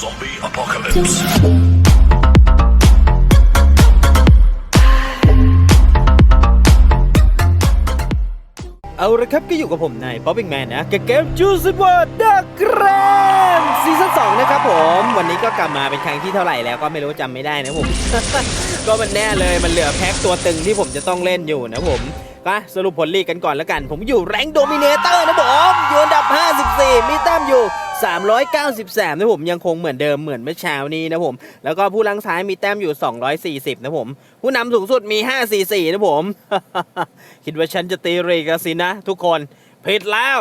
Zombie apocalypse. เอาละครับก็อยู่กับผมนายป๊อปปิ้งแมนนะกับเกมจูซิบวอร์ดะแกรนซีซั่นสองนะครับผม วันนี้ก็กลับมาเป็นครั้งที่เท่าไหร่แล้วก็ไม่รู้จำไม่ได้นะผม ก็มันแน่เลยมันเหลือแพ็คตัวตึงที่ผมจะต้องเล่นอยู่นะผมก็สรุปผลลีกกันก่อนแล้วกัน ผมอยู่แรงโดมิเนเตอร์นะผมอยู่อันดับ 54 มีแต้มอยู่ 393นะผมยังคงเหมือนเดิมเหมือนเมื่อเช้านี้นะผม แล้วก็ผู้ลังซ้ายมีแต้มอยู่ 240 นะผม ผู้นำสูงสุดมี 544 นะผม คิดว่าฉันจะตีเรกสินะ ทุกคนผิดแล้ว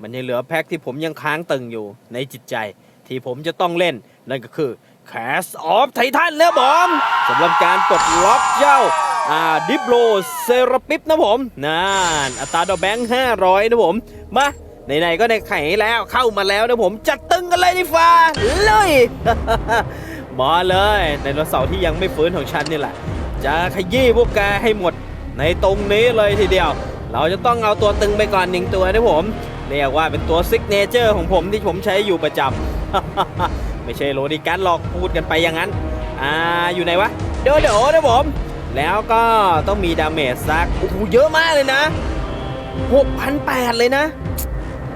มันยังเหลือแพ็คที่ผมยังค้างตึงอยู่ในจิตใจ ที่ผมจะต้องเล่น นั่นก็คือ Cast of Titan นะผมสำหรับการปลดล็อกเจ้าอาดิบโลเซราปิปนะผมนั่นอัตราดอกแบงค์500 นะผม มา ไหนๆก็ในไข่แล้วเข้ามาแล้วนะผมจัดตึงกันเลยดีฟ้าเลยมาเลยในรเสาร์ที่ยังไม่ฟื้นของฉันนี่แหละ จะขยี้พวกแกให้หมดในตรงนี้เลยทีเดียว เราจะต้องเอาตัวตึงไปก่อนหนึ่งตัวนะผมเรียกว่าเป็นตัวซิกเนเจอร์ของผมที่ผมใช้อยู่ประจำไม่ใช่โรดิกันหรอกพูดกันไปอย่างนั้น อ่าอยู่ไหนวะเดยวเดี๋ยวนะผม แล้วก็ต้องมีดาเมจสักโอ้โหเยอะมากเลยนะ6,800เลยนะ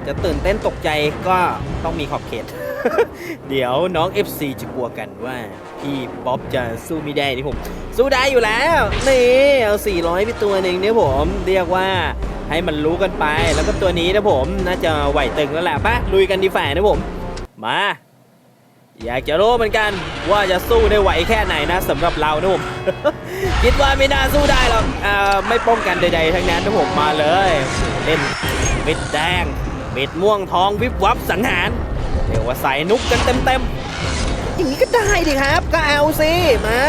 จะตื่นเต้นตกใจก็ต้องมีขอบเขต เดี๋ยวน้อง FC จะกลัวกันว่าพี่ป๊อปจะสู้ไม่ได้นี่ผม สู้ได้อยู่แล้ว นี่เอา 400ไปตัวหนึ่งเนี่ยผมเรียกว่าให้มันรู้กันไปแล้วก็ตัวนี้นะผมน่าจะไหวตึงแล้วแหละปะลุยกันดีฝ่านะผม มา อยากจะรู้เหมือนกันว่าจะสู้ได้ไหวแค่ไหนนะสำหรับเรานะผม คิดว่าไม่น่าสู้ได้หรอกอไม่ป้องกันใดๆทั้งนั้นนะผมมาเลยเล่นม็ดแดง เม็ดม่วงทองวิบวับสังหารเรียกว่าใส่นุกกันเต็มๆอย่างนี้ก็ได้ดิครับ ก็เอาสิมา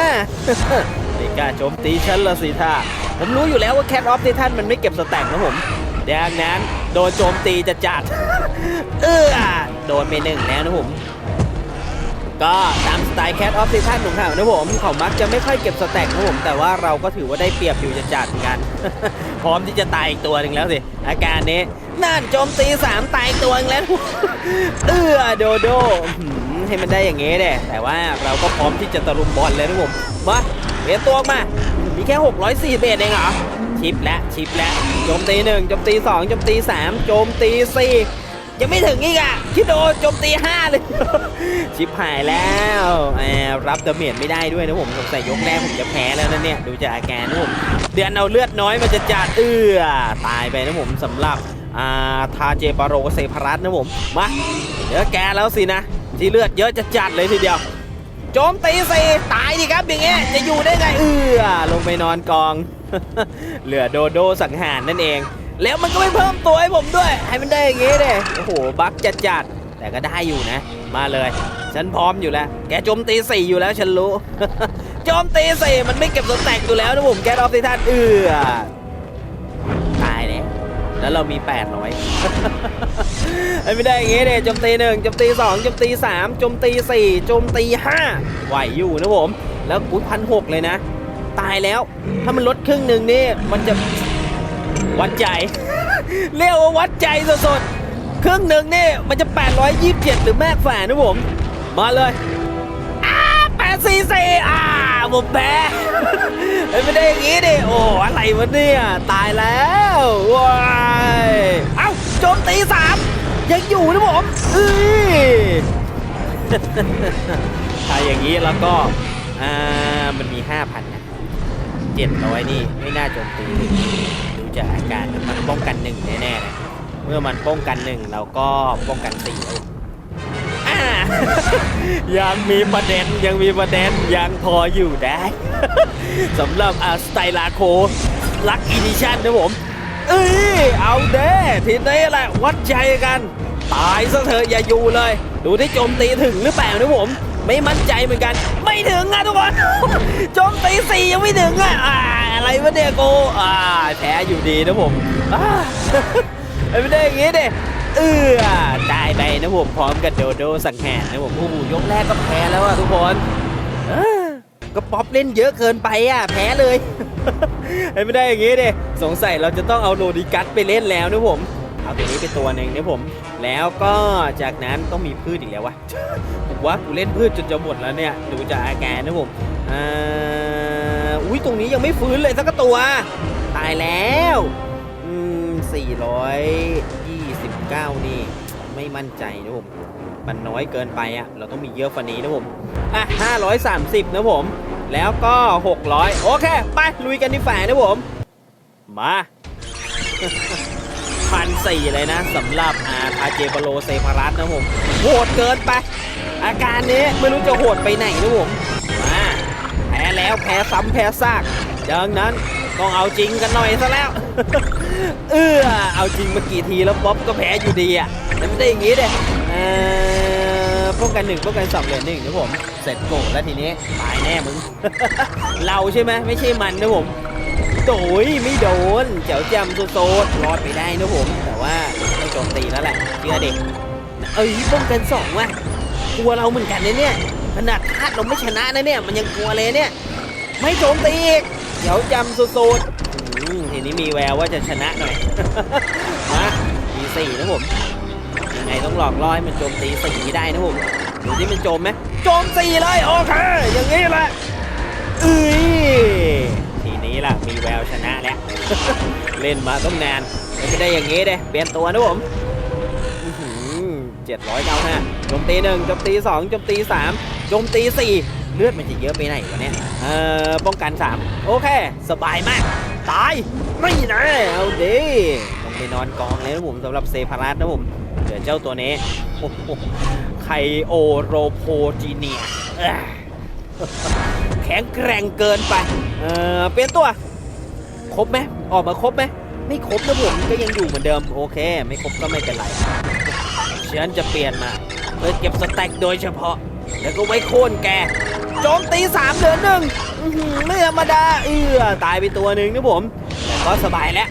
นี่กล้าโจมตีฉันละสิท่าผมรู้อยู่แล้วว่าแคทออฟที่ท่านมันไม่เก็บสแต็กนะผมดังนั้นโดนโจมตีจะจัด เออโดนไปหนึ่งแล้วนะผม ก็ตามสไตล์แคทออฟซิทันของเขานะผมเขามักจะไม่ค่อยเก็บสแต็กนะผมแต่ว่าเราก็ถือว่าได้เปรียบอยู่จะจัดเหมือนกัน พร้อมที่จะตายอีกตัวหนึ่งแล้วสิ อาการนี้นั่นโจมตีสามตายตัวนึงแล้ว เออโดโดให้มันได้อย่างงี้เด้แต่ว่าเราก็พร้อมที่จะตะลุมบอลเลยนะผมมาเปลี่ยนตัวมา มีแค่ 640เบสเองเหรอชิปและชิปและโจมตีหนึ่งโจมตีสองโจมตีสามโจมตีสี่ ยังไม่ถึงอีกอะคิดโดโจมตีห้าเลย ชิปหายแล้วแอบรับดาเมจไม่ได้ด้วยนะผมสงสัยยกแรกผมจะแพ้แล้วนะเนี่ยดูจากอาการนะผมเดือนเอาเลือดน้อยมันจะจัดเอื้อตายไปนะผมสำหรับอาทาเจปาโรเซพารัสนะผมมาเดี๋ยวแกแล้วสินะ ที่เลือดเยอะจะจัดเลยทีเดียวโจมตีสิตายดิครับอย่างเงี้ยจะอยู่ได้ไงเอือลงไปนอนกองเหลือโดโดสังหารนั่นเอง แล้วมันก็ไม่เพิ่มตัวให้ผมด้วย ให้มันได้อย่างงี้เด้โอ้โห บักจัดจัดแต่ก็ได้อยู่นะ มาเลย ฉันพร้อมอยู่แล้ว แกโจมตีสี่อยู่แล้วฉันรู้ โจมตีสี่มันไม่เก็บสแต็กอยู่แล้วนะผม แกรอฟติท่านเอือตายแล้วแล้วเรามี800ไอ้ไม่ได้อย่างงี้เด้โจมตีหนึ่งโจมตีสองโจมตีสามโจมตีสี่โจมตีห้าไหวอยู่นะผม แล้วอุ้ยพันหกเลยนะ ตายแล้ว ถ้ามันลดครึ่งหนึ่งนี่ มันจะ วัดใจ เรียกว่าวัดใจสดๆ ครึ่งหนึ่งนี่มันจะ 827 หรือแม่ฝ่านะผม มาเลยอ้า844อ่าผมแพ้ไม่ได้อย่างงี้ดิ โอ้อะไรวะเนี่ย ตายแล้วว้ายเอ้าโจมตีสามยังอยู่นะผมอ้ยถ้าอย่างนี้แล้วก็อ่ามันมี 5,000นะ700 นี่ ไม่น่าโจมตี ดูจากอาการมันป้องกันหนึ่งแน่ๆเลยเมื่อมันป้องกันหนึ่งเราก็ป้องกันสี่ยังมีประเด็นยังมีประเด็นยังพออยู่ได้สำหรับอาสไตลาโคลักอีดิชั่นนะผม เอ้ยเอาเด้ทีนี้แหละวัดใจกัน ตายซะเถอะอย่าอยู่เลย ดูที่โจมตีถึงหรือเปล่านะผม ไม่มั่นใจเหมือนกัน ไม่ถึงอะทุกคนโจมตีสี่ยังไม่ถึงอะอ่าอะไรวะเนี่ยโกอ่าแพ้อยู่ดีนะผมอไม่ได้อย่างงี้เดิเออได้ไปนะผมพร้อมกับโดโดสังหารนะผมโอ้โหยกแรกก็แพ้แล้วอะทุกคนก็ป๊อปเล่นเยอะเกินไปอะแพ้เลยไม่ได้อย่างงี้เดิสงสัยเราจะต้องเอาโรดิกัสไปเล่นแล้วนะผมเอาตัวนี้ไปตัวหนึ่งนะผม แล้วก็จากนั้นต้องมีพืชอีกแล้ววะ วะกูเล่นพืชจนจะหมดแล้วเนี่ยดูจากอาการนะผมอ่าอุ้ยตรงนี้ยังไม่ฟื้นเลยสักตัว ตายแล้วอืม429 นี่ ไม่มั่นใจนะผมมันน้อยเกินไปอะ่ะ เราต้องมีเยอะฟันนี้นะผม อะ 530 นะผม แล้วก็ 600 โอเค ไป ลุยกันที่ฝ่ายนะผม มาพันสี่เลยนะสำหรับอาพาเจบโลเซพารัสนะผมโหดเกินไป อาการนี้ไม่รู้จะโหดไปไหนนะผมมาแพ้แล้วแพ้ซ้ำแพ้ซากดังนั้นต้องเอาจริงกันหน่อยซะแล้ว เออเอาจริงมากี่ทีแล้วบ๊อบก็แพ้อยู่ดีอะแต่ไม่ได้อย่างงี้เด้เออป้องกันหนึ่งป้องกันสองเหลือหนึ่งนะผมเสร็จโกรธแล้วทีนี้ตายแน่มึง เราใช่ไหมไม่ใช่มันนะผมโดยไม่โดนเจ๋วจำโซโซรอดไปได้นะผม แต่ว่าต้องโจมตีแล้วแหละเชื่อเด็กเอ้ยป้องกันสองว่ะ กลัวเราเหมือนกันนะเนี่ยขนาดคาดเราไม่ชนะนะเนี่ย มันยังกลัวเลยเนี่ย ไม่โจมตีอีกเดี๋ยวจำโซโซดอืมทีนี้มีแววว่าจะชนะหน่อยมามีสี่นะผมยังไงต้องหลอกล่อให้มันโจมตีสี่ได้นะผมดูที่มันโจมไหมโจมสี่เลยโอเคอย่างนี้แหละเอ้ยทีนี้ล่ะมีแววชนะแล้วเล่นมาต้องนานไม่ได้อย่างงี้เด้เปลี่ยนตัวนะผมเจ็ดร้อยเก้าห้า โจมตีหนึ่งโจมตีสองโจมตีสามโจมตีสี่เลือดมันจะเยอะไปไหนวะเนี่ย เอ่อ ป้องกันสามโอเค สบายมาก ตาย ไม่นะเอาดิต้องไปนอนกองเลยนะผมสำหรับเซพารัสนะผมเดี๋ยวเจ้าตัวนี้โอ้โหไคโอโรโพจีเนียแข็งแกร่งเกินไป เออเปลี่ยนตัว ครบไหมออกมาครบไหมไม่ครบนะผมก็ยังอยู่เหมือนเดิม โอเค ไม่ครบก็ไม่เป็นไรฉันจะเปลี่ยนมา เพื่อเก็บสแต็กโดยเฉพาะ แล้วก็ไว้โค่นแกโจมตีสามเหลือหนึ่งอื้อหือไม่ธรรมดาเอือตายไปตัวหนึ่งนะผมแต่ก็สบายแล้ว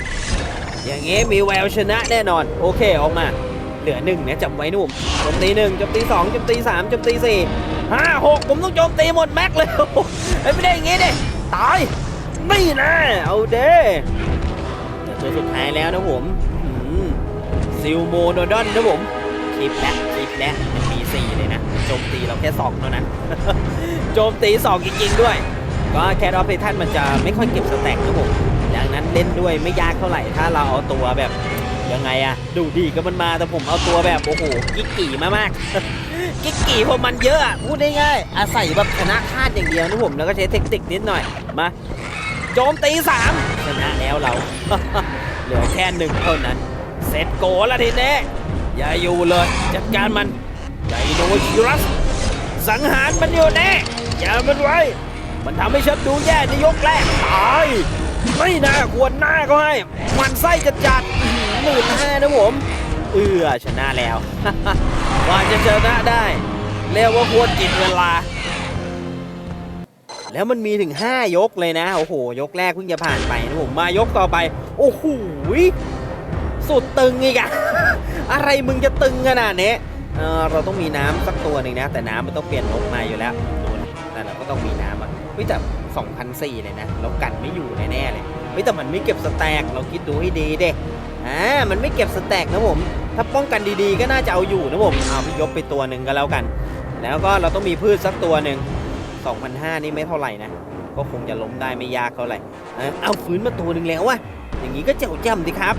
อย่างงี้มีแววชนะแน่นอน โอเคออกมา เหลือหนึ่งเนี่ยจำไว้นุ่มโจมตีหนึ่งโจมตีสองโจมตีสามโจมตีสี่ห้าหกผมต้องโจมตีหมดแม็กเลยเฮ้ยไม่ได้อย่างงี้ดิตายไม่นะเอาเด้แต่ตัวสุดท้ายแล้วนะผมอื้อหือซิลโมโนดอนนะผมคลิปแล้ว แล้วมันมีสี่เลยนะ โจมตีเราแค่สองเท่านั้น โจมตีสองจริงๆด้วย ก็แคทออฟเพทันมันจะไม่ค่อยเก็บสแต็กนะผมดังนั้นเล่นด้วยไม่ยากเท่าไหร่ ถ้าเราเอาตัวแบบยังไงอะดูดีก็มันมาแต่ผมเอาตัวแบบโอ้โหกิ๊กกี่มากมากกิ๊กกี่พอมันเยอะอะพูดง่ายๆอาศัยแบบชนะคาดอย่างเดียวนะผมแล้วก็ใช้เทคนิคนิดหน่อยมาโจมตีสามชนะแล้วเราเหลือแค่หนึ่งเท่านั้นเสร็จโกแล้วทีนี้ อย่าอยู่เลย จัดการมันไดโนชิรัส สังหารมันอยู่แน่อย่ามันไว้ มันทำให้ฉันดูแย่ในยกแรกตายไม่น่าควรหน้าก็ให้ มันไส้จะจัดหมื่นห้านะผม เอือชนะแล้ว ว่าจะชนะได้ เรียกว่าควรกินเวลา แล้วมันมีถึง 5 ยกเลยนะ โอ้โห ยกแรกเพิ่งจะผ่านไปนะผม มายกต่อไป โอ้โหสุดตึงอีกอะ อะไรมึงจะตึงขนาดนี้เออเราต้องมีน้ำสักตัวหนึ่งนะ แต่น้ำมันต้องเปลี่ยนนกมาอยู่แล้วดูนะแต่เราก็ต้องมีน้ำอะเฮ้ยแต่2,004เลยนะเรากันไม่อยู่แน่ๆเลยเฮ้ยแต่มันไม่เก็บสแต็กเราคิดดูให้ดีเด็อ่ามันไม่เก็บสแต็กนะผม ถ้าป้องกันดีๆก็น่าจะเอาอยู่นะผมเอายกไปตัวหนึ่งก็แล้วกัน แล้วก็เราต้องมีพืชสักตัวหนึ่ง2,005นี่ไม่เท่าไหร่นะก็คงจะล้มได้ไม่ยากเท่าไหร่เอาฟื้นมาตัวหนึ่งแล้ววะอย่างนี้ก็เจ๋วจำดิครับ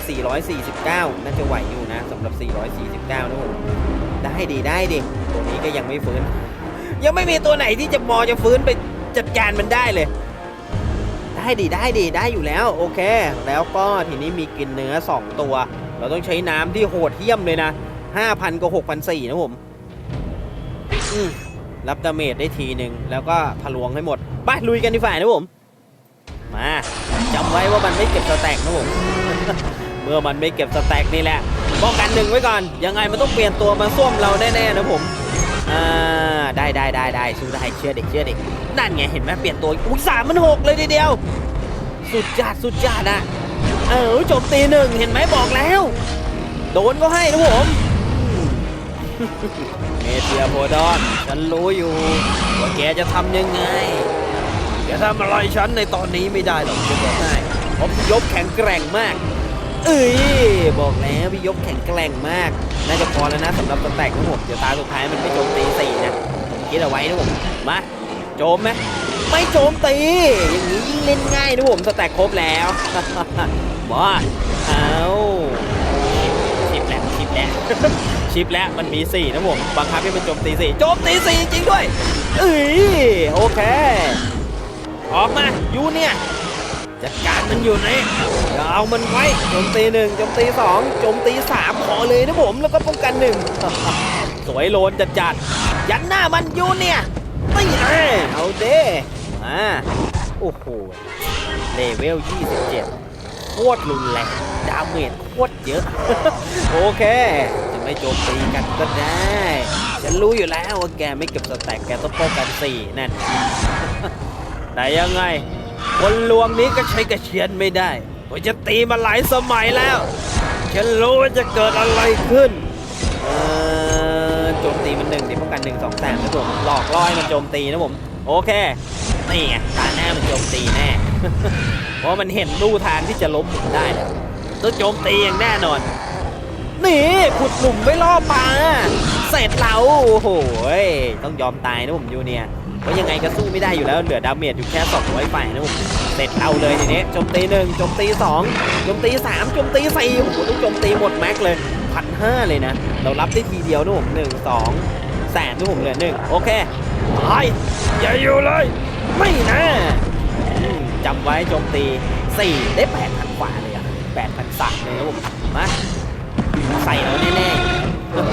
449 น่าจะไหวอยู่นะสำหรับ 449นะผมได้ดีได้ดิตัวนี้ก็ยังไม่ฟื้น ยังไม่มีตัวไหนที่จะมอจะฟื้นไปจัดการมันได้เลย ได้ดีได้ดีได้อยู่แล้ว โอเค แล้วก็ทีนี้มีกินเนื้อ 2 ตัว เราต้องใช้น้ำที่โหดเหี้ยมเลยนะ 5,000กับ6,400นะผมรับดาเมจได้ทีหนึ่งแล้วก็ทะลวงให้หมดไปลุยกันดีฝ่ายนะผม มา จำไว้ว่ามันไม่เก็บสแต็กนะผมเมื่อมันไม่เก็บสแต็กนี่แหละป้องกันหนึ่งไว้ก่อน ยังไงมันต้องเปลี่ยนตัวมาส้วมเราแน่ๆนะผมอ่าได้ได้ได้ได้สู้ได้เชื่อเด็กเชื่อเด็กนั่นไงเห็นไหมเปลี่ยนตัวอุ้ยสามมันหกเลยทีเดียว สุดจัดสุดจัดอะเออจมตีหนึ่งเห็นไหมบอกแล้ว โดนก็ให้นะผมเมเทียโพดอน ฉันรู้อยู่ว่าแกจะทำยังไง แกทำอะไรฉันในตอนนี้ไม่ได้หรอกจะบอกให้ผมยบแข็งแกร่งมาก เอ้ยบอกแล้วพี่ยกแข็งแกร่งมาก น่าจะพอแล้วนะสำหรับสแต็กนะผมเดี๋ยวตาสุดท้ายมันไม่โจมตีสี่นะผมคิดเอาไว้นะผมมาโจมไหมไม่โจมตี อย่างนี้ยิ่งเล่นง่ายนะผมสแต็กครบแล้วบ้าเอาชิปแล้วชิปแล้วชิปแล้วมันมีสี่นะผมบังคับให้มันโจมตีสี่โจมตีสี่จริงด้วยเอ้ยโอเค ออกมายูเนี่ยจัดการมันอยู่ไหนอย่าเอามันไว้โจมตีหนึ่งโจมตีสองโจมตีสามขอเลยนะผมแล้วก็ป้องกันหนึ่งสวยโลนจัดจัดยันหน้ามันยูเนี่ยไม่เอาเอาเด้มาโอ้โหเลเวล 27 โคตรรุนแรงดาเมจโคตรเยอะ โอเค จะไม่โจมตีกันก็ได้ ฉันรู้อยู่แล้วว่าแกไม่เก็บสแต็กแกต้องป้องกันสี่นั่น แต่ยังไง คนลวงนี้ก็ใช้กระเชียนไม่ได้ผมจะตีมาหลายสมัยแล้ว ฉันรู้ว่าจะเกิดอะไรขึ้นเออโจมตีมันหนึ่งดิป้องกันหนึ่งสองสามนะผมหลอกล่อให้มันโจมตีนะผมโอเคนี่ไงตาหน้ามันโจมตีแน่ เพราะมันเห็นลู่ทางที่จะล้มผมได้แล้วต้องโจมตีอย่างแน่นอนนี่ขุดหลุมไว้ล่อปลาเสร็จเราโอ้โหต้องยอมตายนะผมยูเนี่ย เพราะยังไงก็สู้ไม่ได้อยู่แล้วเหลือดาเมจอยู่แค่สองร้อยไปนะผมเสร็จเอาเลยทีนี้โจมตีหนึ่งโจมตีสองโจมตีสามโจมตีสี่โอ้โหต้องโจมตีหมดแม็กเลยพันห้าเลยนะ เรารับได้ทีเดียวนะผมหนึ่งสองแสนนะผมเหลือหนึ่งโอเคไปอย่าอยู่เลย ไม่นะจำไว้โจมตีสี่ได้แปดพันกว่าเลยอะแปดพันสามเลยนะผมมาใส่เราแน่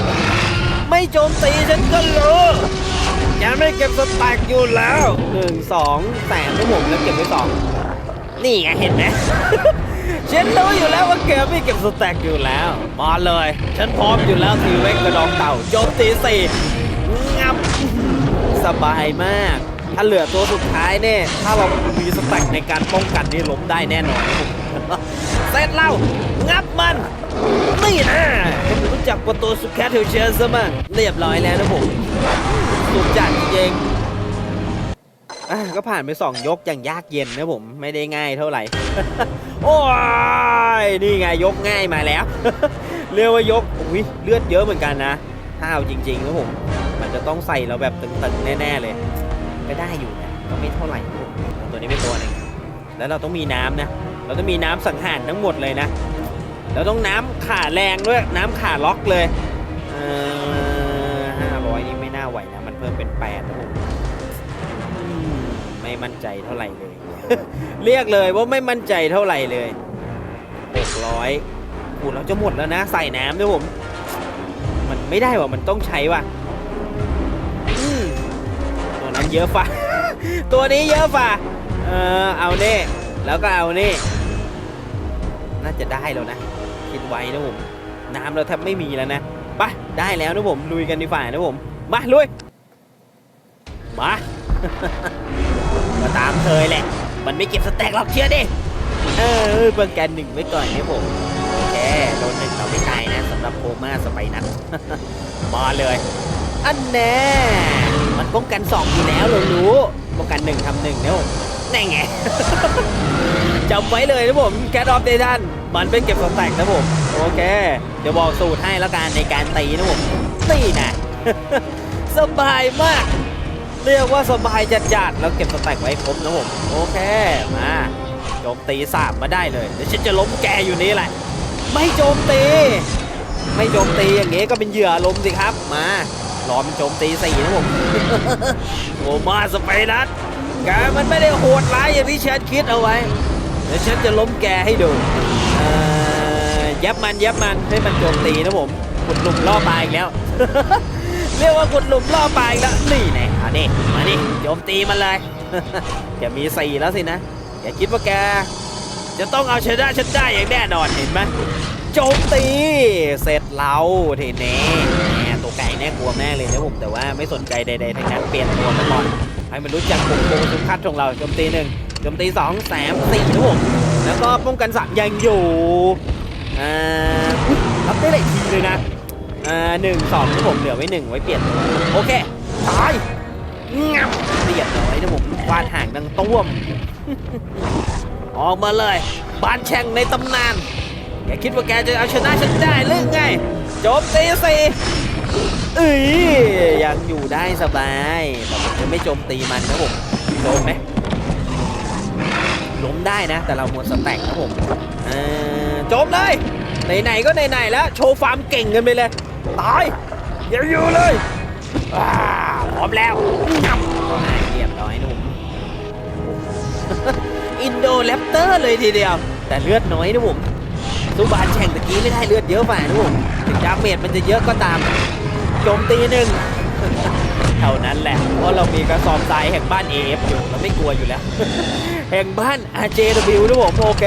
ๆไม่โจมตีฉันก็รู้ แกไม่เก็บสแต็กอยู่แล้วหนึ่งสองแสนนะผมแล้วเก็บไว้สองนี่ไงเห็นไหม ฉันรู้อยู่แล้วว่าแกไม่เก็บสแต็กอยู่แล้วมาเลย ฉันพร้อมอยู่แล้วทีเวกกระดองเต่าโจมตีสี่งับสบายมาก ถ้าเหลือตัวสุดท้ายเนี่ย ถ้าเรามีสแต็กในการป้องกันนี่ล้มได้แน่นอนเสร็จแล้วงับมัน นี่นะรู้จักประตูสุดแคทเทลเชอร์ซะมั่งเรียบร้อยแล้วนะผม สุดจัดจริงๆอะก็ผ่านไปสองยกอย่างยากเย็นนะผมไม่ได้ง่ายเท่าไหร่ โอ้ยนี่ไงยกง่ายมาแล้ว เรียกว่ายกอุ้ยเลือดเยอะเหมือนกันนะถ้าเอาจริงๆนะผม มันจะต้องใส่เราแบบตึงๆแน่ ๆเลย ก็ได้อยู่นะก็ไม่เท่าไหร่ตัวนี้เป็นตัวหนึงแล้วเราต้องมีน้ำนะ เราต้องมีน้ำสังหารทั้งหมดเลยนะเราต้องน้ำขาแรงด้วยน้ำขาล็อกเลยเออ เพิ่มเป็นแปดนะผมไม่มั่นใจเท่าไหร่เลย เรียกเลยว่าไม่มั่นใจเท่าไหร่เลยหกร้อยโอ้เราจะหมดแล้วนะ ใส่น้ำด้วยผม มันไม่ได้ว่ะมันต้องใช้ว่ะตัวนั้นเยอะฝ่าตัวนี้เยอะฝ่าเออเอาเน่แล้วก็เอานี่น่าจะได้แล้วนะ คิดไว้นะผม น้ำเราแทบไม่มีแล้วนะไปได้แล้วนะผมลุยกันดีฝ่ายนะผม มาลุย มา ก็ตามเคยแหละ มันไม่เก็บสแต็กหรอกเชื่อดิ เออเบิ่งแกนหนึ่งไว้ก่อนนี่ผมโอเคโดนหนึ่งเราไม่ตายนะสำหรับโคม่าสไปนัทมาเลย อันแน่ มันป้องกันสองอยู่แล้วเรารู้ป้องกันหนึ่งทำหนึ่งนะผมแน่ไงจำไว้เลยนะผมแคทออฟเดทันมันเป็นเก็บสแต็กนะผม โอเค เดี๋ยวบอกสูตรให้แล้วกันในการตีนะผมตีนะสบายมาก เรียกว่าสบายจัดๆแล้วเก็บสแต็กไว้ครบนะผมโอเคมาโจมตีสามมาได้เลยเดี๋ยวฉันจะล้มแกอยู่นี่แหละ ไม่โจมตี ไม่โจมตีอย่างงี้ก็เป็นเหยื่อล้มสิครับมารอมันโจมตีสี่นะผมโอมาสไปนัทแกมันไม่ได้โหดร้ายอย่างที่ฉันคิดเอาไว้เดี๋ยวฉันจะล้มแกให้ดูยับมันยับมันให้มันโจมตีนะผมขุดหลุมล่อปลาอีกแล้ว เรียกว่าขุดหลุมล่อปลาอีกแล้วนี่แน่เอาดิมาดิโจมตีมันเลยแกมีสี่แล้วสินะอย่าคิดว่าแกจะต้องเอาชนะฉันได้อย่างแน่นอนเห็นไหมโจมตีเสร็จเราทีนี้แหมตัวไก่แน่กลัวแม่เลยนะผมแต่ว่าไม่สนใจใดๆทั้งนั้นเปลี่ยนตัวมาก่อนให้มันรู้จักปุ่มโกงทุกคัดของเราโจมตีหนึ่งโจมตีสองแสมสี่นะผมแล้วก็ป้องกันสามยังอยู่อ่ารับได้หลายทีเลยนะ อ่าหนึ่งสองนะผมเหลือไว้หนึ่งไว้เปลี่ยนโอเคตายงับเรียบร้อยนะผมวาดห่างดังต้วม ออกมาเลยบานแช่งในตำนานแกคิดว่าแกจะเอาชนะฉันได้หรือไงโจมตีสิเอ้ยยังอยู่ได้สบายแต่ผมจะไม่โจมตีมันนะผมโดนไหมล้มได้นะ แต่เราหมดสแต็กนะผมโจมเลยไหนๆก็ไหนๆแล้ว โชว์ฟาร์มเก่งกันไปเลย ตายอย่าอยู่เลยว้าพร้อมแล้วงับเรียบร้อยหนุ่ม อินโดแรปเตอร์เลยทีเดียว แต่เลือดน้อยนะผมสู้บานแข่งตะกี้ไม่ได้เลือดเยอะฝ่านะผมถึงดาเมจมันจะเยอะก็ตาม โจมตีหนึ่งเท่านั้นแหละ เพราะเรามีกระสอบทรายแห่งบ้าน AF อยู่เราไม่กลัวอยู่แล้ว แห่งบ้าน RJW นะผมโอเค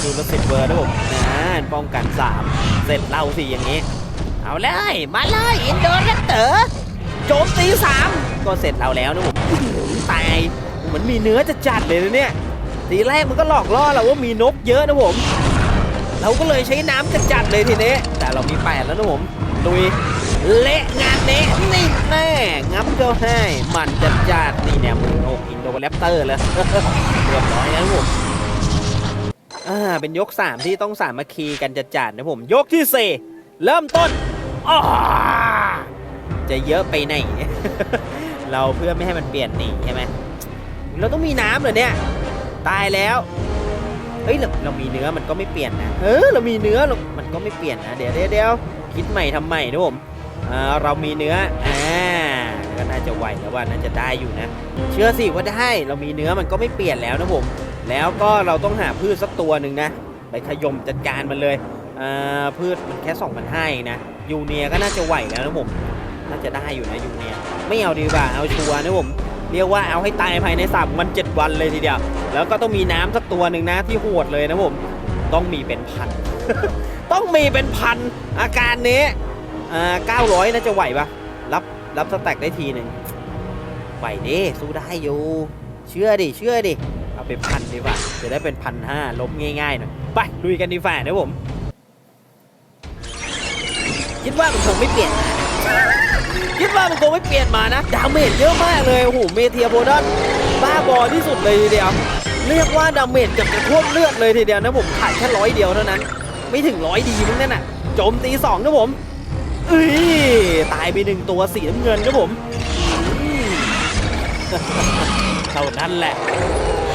จูลสิบเวอร์นะผมนะป้องกัน 3 เสร็จเล่าสิอย่างนี้ เอาเลย มาเลยอินโดแรปเตอร์โจมตี3ก็เสร็จเราแล้วนะผมตายเหมือนมีเนื้อจะจัดเลยนะเนี่ยทีแรกมันก็หลอกล่อเราว่ามีนกเยอะนะผมเราก็เลยใช้น้ำจัดจัดเลยทีนี้ แต่เรามีแปดแล้วนะผมลุยเละงานนี้นี่แน่งับเจ้าให้มันจัดจัดนี่เนี่ยมึงโอ้อินโดแรปเตอร์เลยเรียบร้อยแล้วนะผมอ่าเป็นยก 3 ที่ต้องสามัคคีกันจัดจัดๆนะผม ยกที่ 4 เริ่มต้น จะเยอะไปไหน เราเพื่อไม่ให้มันเปลี่ยนหนีใช่ไหมเราต้องมีน้ำเหรอเนี่ย ตายแล้วเฮ้ยเราเรามีเนื้อมันก็ไม่เปลี่ยนนะเออเรามีเนื้อเรามันก็ไม่เปลี่ยนนะเดี๋ยวเดี๋ยวเดี๋ยวคิดใหม่ทำใหม่นะผมอ่าเรามีเนื้ออ่าก็น่าจะไหวแล้วว่าน่าจะได้อยู่นะ เชื่อสิว่าได้เรามีเนื้อมันก็ไม่เปลี่ยนแล้วนะผม แล้วก็เราต้องหาพืชสักตัวหนึ่งนะไปขยมจัดการมันเลยอ่าพืชมันแค่2 0 0 5เองนะ ยูเนียก็น่าจะไหวแล้วนะผม น่าจะได้อยู่นะยูเนีย ไม่เอาดีกว่าเอาชัวร์นะผมเรียกว่าเอาให้ตายภายใน3วัน7วันเลยทีเดียว แล้วก็ต้องมีน้ำสักตัวหนึ่งนะที่โหดเลยนะผม ต้องมีเป็นพัน ต้องมีเป็นพัน อาการนี้อ่าเก้าร้อยน่าจะไหวปะรับรับสแต็กได้ทีหนึ่งไหวดิสู้ได้อยู่ เชื่อดิ เชื่อดิ เอาเป็นพันดีกว่า จะได้เป็นพันห้าล้มง่ายๆหน่อย ไปลุยกันดีฝ่านะผม คิดว่ามันคงไม่เปลี่ยนมาคิดว่ามันคงไม่เปลี่ยนมานะดาเมจเยอะมากเลยโอ้โหเมเทียโบดอนบ้าบอที่สุดเลยทีเดียวเรียกว่าดาเมจเกับจะท่วมเลือดเลยทีเดียวนะผมขาดแค่ร้อยเดียวเท่านั้น ไม่ถึงร้อยดีมั้งนั่นน่ะโจมตีสองนะผมเอ้ยตายไปหนึ่งตัวสีน้ำเงินนะผมอืมเท่านั้นแหละ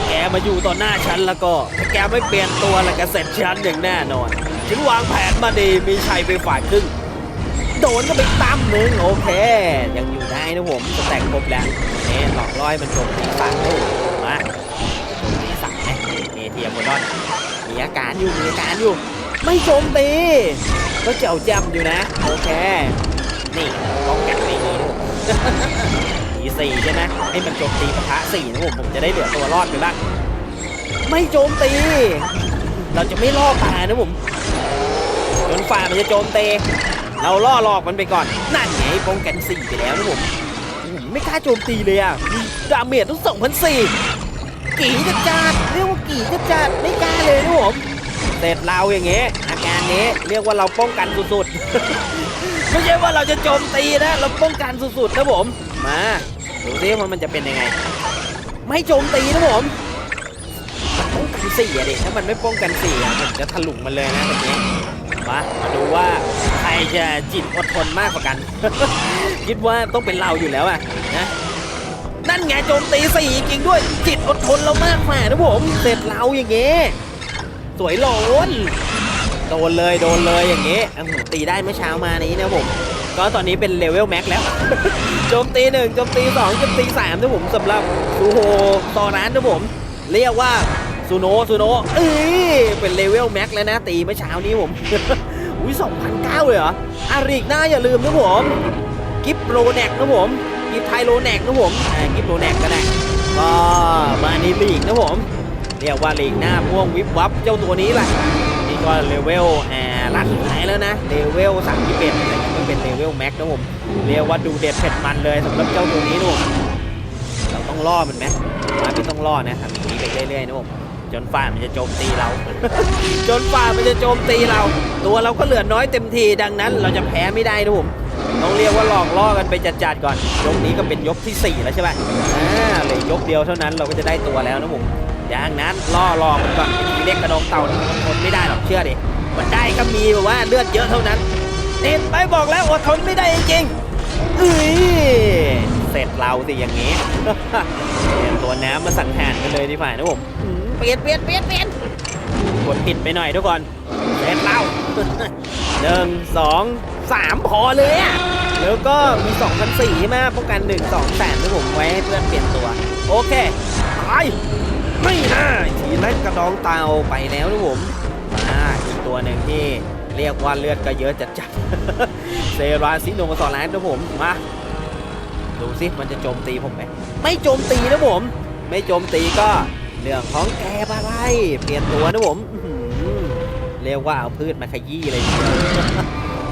แกมาอยู่ต่อหน้าฉันแล้วก็ถ้าแกไม่เปลี่ยนตัวแล้วก็เสร็จฉันอย่างแน่นอนฉันวางแผนมาดีมีชัยไปฝ่ายครึ่ง โดนก็ไปตั้มหนึ่งโอเค ยังอยู่ได้นะผมสแต็กครบแล้วเนี่ยหลอกล่อยมันโจมตีสามลูกมาโจมตีสามเนี่ยเอเทียมโบดอนมีอาการอยู่มีอาการอยู่ ไม่โจมตีก็เจ้าจำอยู่นะ โอเค นี่ป้องกันไม่ดีนะตีสี่ใช่ไหมให้มันโจมตีปะทะสี่นะผมผมจะได้เหลือตัวรอดไปบ้างไม่โจมตี เราจะไม่ล่อตายนะผมจนฝ่ามันจะโจมตี เราล่อหลอกมันไปก่อน นั่นไงป้องกันสี่ไปแล้วนะผมไม่กล้าโจมตีเลยอะมีดาเมจต้องสองพันสี่กี่จะจัดเรียกว่ากี่จะจัดไม่กล้าเลยนะผมเสร็จเราอย่างเงี้ยอาการนี้เรียกว่าเราป้องกันสุดๆ ไม่ใช่ว่าเราจะโจมตีนะ เราป้องกันสุดๆนะผม มาดูซิว่ามันจะเป็นยังไง ไม่โจมตีนะผมป้องกันสี่อะดิถ้ามันไม่ป้องกันสี่อะผมจะถลุงมันเลยนะแบบนี้ มามาดูว่าใครจะจิตอดทนมากกว่ากัน คิดว่าต้องเป็นเราอยู่แล้วอะนะนั่นไงโจมตีสี่จริงด้วย จิตอดทนเรามากกว่านะผมเสร็จเราอย่างเงี้ยสวยหลนโดนเลยโดนเลยอย่างเงี้ยตีได้เมื่อเช้ามานี้นะผมก็ตอนนี้เป็นเลเวลแม็กแล้วโจมตีหนึ่งโจมตีสองโจมตีสามนะผมสำหรับซูโฮตอนนั้นนะผม เรียกว่า ซูโนซูโนเอ้ยเป็นเลเวลแม็กแล้วนะ ตีเมื่อเช้านี้ผม อุ้ย2,009เลยเหรออาริกหน้าอย่าลืมนะผม กิฟโรแนกนะผมกิฟไทโรแนกนะผมกิฟโรแนกก็ได้ก็มาในลีกนะผม เรียกว่าลีกหน้าม่วงวิบวับเจ้าตัวนี้แหละนี่ก็เลเวลแอร์ลัดหายแล้วนะเลเวลสามสิเอ็ดอะไรเงี้ยมันเป็นเลเวลแม็กนะผมเรียกว่าดูเด็ดเผ็ดมันเลยสำหรับเจ้าตัวนี้นะผมเราต้องล่อมันไหมมาไม่ต้องล่อนะทำอย่างนี้ไปเรื่อยๆนะผม จนฝ่ามันจะโจมตีเรา จนฝ่ามันจะโจมตีเรา ตัวเราก็เหลือน้อยเต็มทีดังนั้น เราจะแพ้ไม่ได้นะผมต้องเรียกว่าหลอกล่อกันไปจัดๆก่อน ยกนี้ก็เป็นยกที่ 4 แล้วใช่ไหมอ่าเหลยยกเดียวเท่านั้นเราก็จะได้ตัวแล้วนะผมดังนั้นล่อหลอกมันก่อนไอ้ทีเล็กกระดองเต่านี่มันทนไม่ได้หรอกเชื่อดิมันได้ก็มีแบบว่าเลือดเยอะเท่านั้นเด็ดไปบอกแล้วอดทนไม่ได้จริงๆเอ้ยเสร็จเราสิอย่างงี้เปลี่ยนตัวน้ำมาสังหารกันเลยดีกว่านะผม เปลี่ยนเปลี่ยนเปลี่ยนเปลี่ยนกดผิดไปหน่อยทุกคนเสร็จเราหนึ่งสองสามพอเลยอะแล้วก็มี2 0 0 4มาป้องกัน1 2แสนที่ผมไว้ให้เพื่อนเปลี่ยนตัว โอเคตายไม่น่าทีแรกกระดองเตาไปแล้วนะผมมาอีกตัวหนึ่งที่เรียกว่าเลือดก็เยอะจัดจัดๆเซราซิโนมาสอแลนด์นะผมมาดูสิมันจะโจมตีผมไหมไม่โจมตีนะผม ไม่โจมตีก็ เรื่องของแกบอะไร เปลี่ยนตัวนะผมเรียกว่าเอาพืชมาขยี้เลย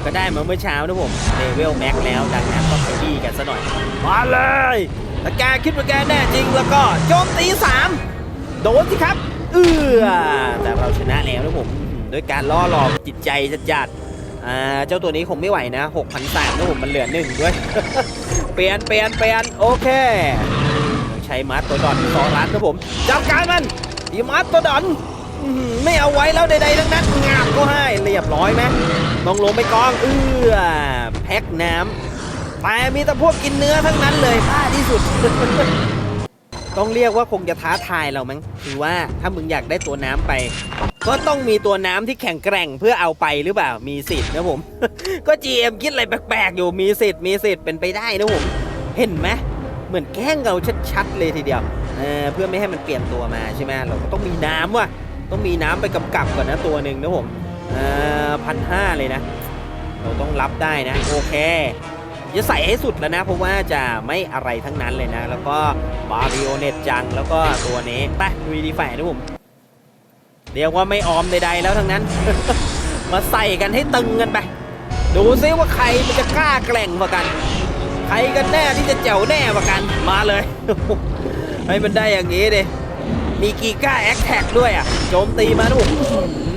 ก็ได้มาเมื่อเช้านะผมเลเวลแม็กแล้วดังนั้นก็ขยี้กันซะหน่อย มาเลยถ้าแกคิดว่าแกแน่จริงแล้วก็โจมตีสามโดนสิครับ เอือแต่เราชนะแล้วนะผมด้วยการล่อหลอกจิตใจจัดๆอ่าเจ้าตัวนี้คงไม่ไหวนะ6,000สามนะผมมันเหลือหนึ่งด้วย เปลี่ยนเปลี่ยนเปลี่ยนโอเค ช้มาสตัวดอนสองล้านนะผม จับการมันดีมาสตัวดอนไม่เอาไว้แล้วใดๆทั้งนั้นงามก็ให้เรียบร้อยไหมต้องลงไปกองเอื้อแพ็กน้ำแต่มีแต่พวกกินเนื้อทั้งนั้นเลยบ้าที่สุด ต้องเรียกว่าคงจะท้าทายเรามั้งคือว่าถ้ามึงอยากได้ตัวน้ำไป ก็ต้องมีตัวน้ำที่แข็งแกร่งเพื่อเอาไปหรือเปล่ามีสิทธิ์นะผม ก็ GM คิดอะไรแปลกๆอยู่มีสิทธิ์มีสิทธิ์เป็นไปได้นะผม เห็นไหม เหมือนแกล้งเราชัดๆเลยทีเดียวเเพื่อไม่ให้มันเปลี่ยนตัวมาใช่ไหมเราก็ต้องมีน้ำว่ะต้องมีน้ำไปกำกับก่อนนะตัวหนึ่งนะผมพันห้าเลยนะ เราต้องรับได้นะ โอเคจะใส่ให้สุดแล้วนะ เพราะว่าจะไม่อะไรทั้งนั้นเลยนะ แล้วก็บาริโอเนตจังแล้วก็ตัวนี้ไปดูดีไฟนะผมเรียกว่าไม่ออมใดๆแล้วทั้งนั้น มาใส่กันให้ตึงกันไป ดูซิว่าใครมันจะกล้าแกร่งกว่ากัน ใครกันแน่ที่จะเจ๋วแน่กว่ากันมาเลยให้มันได้อย่างนี้ดิมีกีก้าแอคแท็กด้วยอะโจมตีมานะผม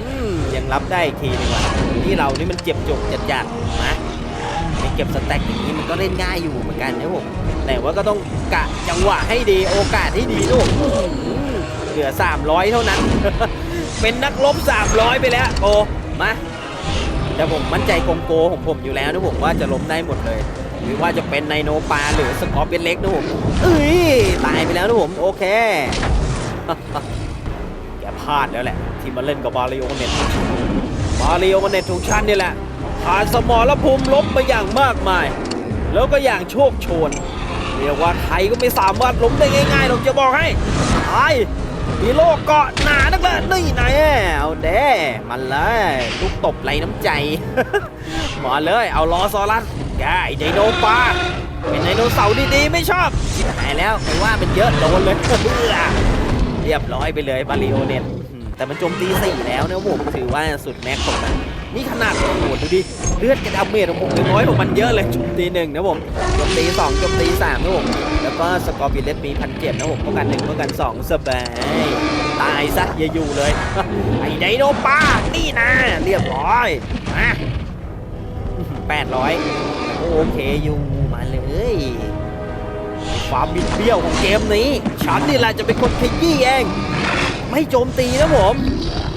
อืมยังรับได้อีกทีหนึงว่ะที่เรานี่มันเจ็บจุกจัดจัดนะไม่เก็บสแต็กอย่างนี้มันก็เล่นง่ายอยู่เหมือนกันนะผมแต่ว่าก็ต้องกะจังหวะให้ดีโอกาสให้ดีนะผมอืมเหลือ 300 เท่านั้น เป็นนักลบ 300 ไปแล้วโอมาแต่ผมมั่นใจโกงโกของผมอยู่แล้วนะผมว่าจะล้มได้หมดเลย หรือว่าจะเป็นไนโนปลาหรือสกอร์เป็นเล็กนะผมเอ้ยตายไปแล้วนะผมโอเคแกพลาดแล้วแหละ ที่มาเล่นกับบาริโอเน็ตบาริโอเน็ตทุกชั้นนี่แหละผ่านสมรภูมิลบมาอย่างมากมาย แล้วก็อย่างโชคโชนเรียกว่าใครก็ไม่สามารถล้มได้ง่ายๆหรอกจะบอกให้ตายมีโลกเกาะหนานักเลยนี่ไหนเอาเด้มันเลยลูกตบไหลน้ำใจ มาเลยเอาล้อซอรัส แกไอ้ไดโนปลาเป็นไดโนเสาร์ดีๆไม่ชอบชิบหายแล้วไม่ว่ามันเยอะโดนเลยเรียบร้อยไปเลยบาริโอเน็ตแต่มันโจมตีสี่แล้วนะผมถือว่าสุดแม็กของมันนี่ขนาดโหดูดิเลือดกระดาเมจของผมยังน้อยกว่ามันเยอะเลยโจมตีหนึ่งนะผมโจมตีสองโจมตีสามนะผมแล้วก็สกอร์บิเลตมีพันเจ็ดนะผมป้องกันหนึ่งป้องกันสองสบายตายซะอย่าอยู่เลยไอ้ไดโนป้านี่นะเรียบร้อยมาแปดร้อย โอเคอยู่มาเลยความบิดเบี้ยวของเกมนี้ ฉันนี่แหละจะเป็นคนขยี้เอง ไม่โจมตีนะผม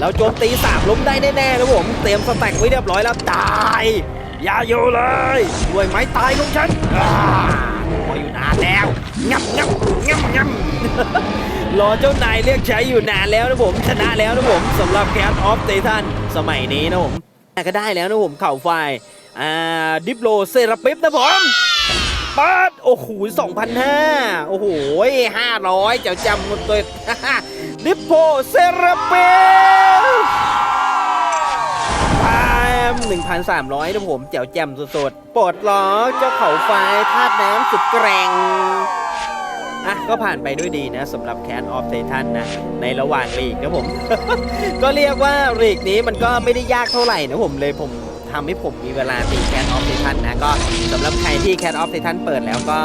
เราโจมตีสามล้มได้แน่ๆนะผม เตรียมสแต็กไว้เรียบร้อยแล้วตาย อย่าอยู่เลยด้วยไม้ตายของฉันรออยู่นานแล้วงับงับงับงับรอเจ้านายเรียกใช้อยู่นานแล้วนะผม ชนะแล้วนะผมสำหรับแคทออฟเตทันสมัยนี้นะผมก็ได้แล้วนะผมเข่าไฟ อ่า ดิปโลเซราปิปนะผมปัดโอ้โหสองพันห้าโอ้โหห้าร้อยเจ้าจำหมดตัวดิปโพเซราเปลพามหนึ่งพันสามร้อยนะผมเจ้าแจมสดๆปลดล้อเจ้าเขาไฟธาตุน้ำสุดแกร่งอะก็ผ่านไปด้วยดีนะสำหรับแคนออฟเ t ทันนะ ในระหว่างลีกนะผม ก็เรียกว่าลีกนี้มันก็ไม่ได้ยากเท่าไหร่นะผมเลยผม ทำให้ผมมีเวลาตีแคนออฟเ t ทันนะ ก็สำหรับใครที่แคนออฟเ t ทันเปิดแล้วก็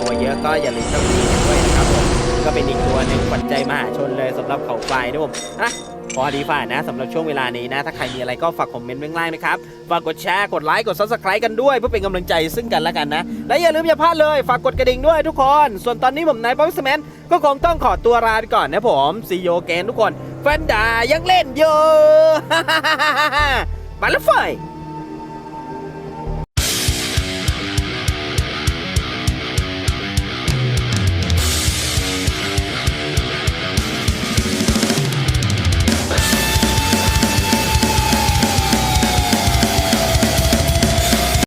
ตัวเยอะก็อย่าลืมต้องตีกันด้วยนะครับผมก็เป็นอีกตัวหนึ่งขวัญใจมหาชนเลยสำหรับเขาไฟนะผมอะพอดีฝ่านะสำหรับช่วงเวลานี้นะ ถ้าใครมีอะไรก็ฝากคอมเมนต์ไว้งล่างนะครับ ฝากกดแชร์ กดไลค์ กด subscribe กันด้วยเพื่อเป็นกำลังใจซึ่งกันและกันนะ และอย่าลืมอย่าพลาดเลย ฝากกดกระดิ่งด้วยทุกคน ส่วนตอนนี้ผมนายป๊อปสแมนก็คงต้องขอตัวลาไปก่อนนะผมซีโยเกนทุกคนแฟนดายังเล่นอยู่มาแล้วไฟ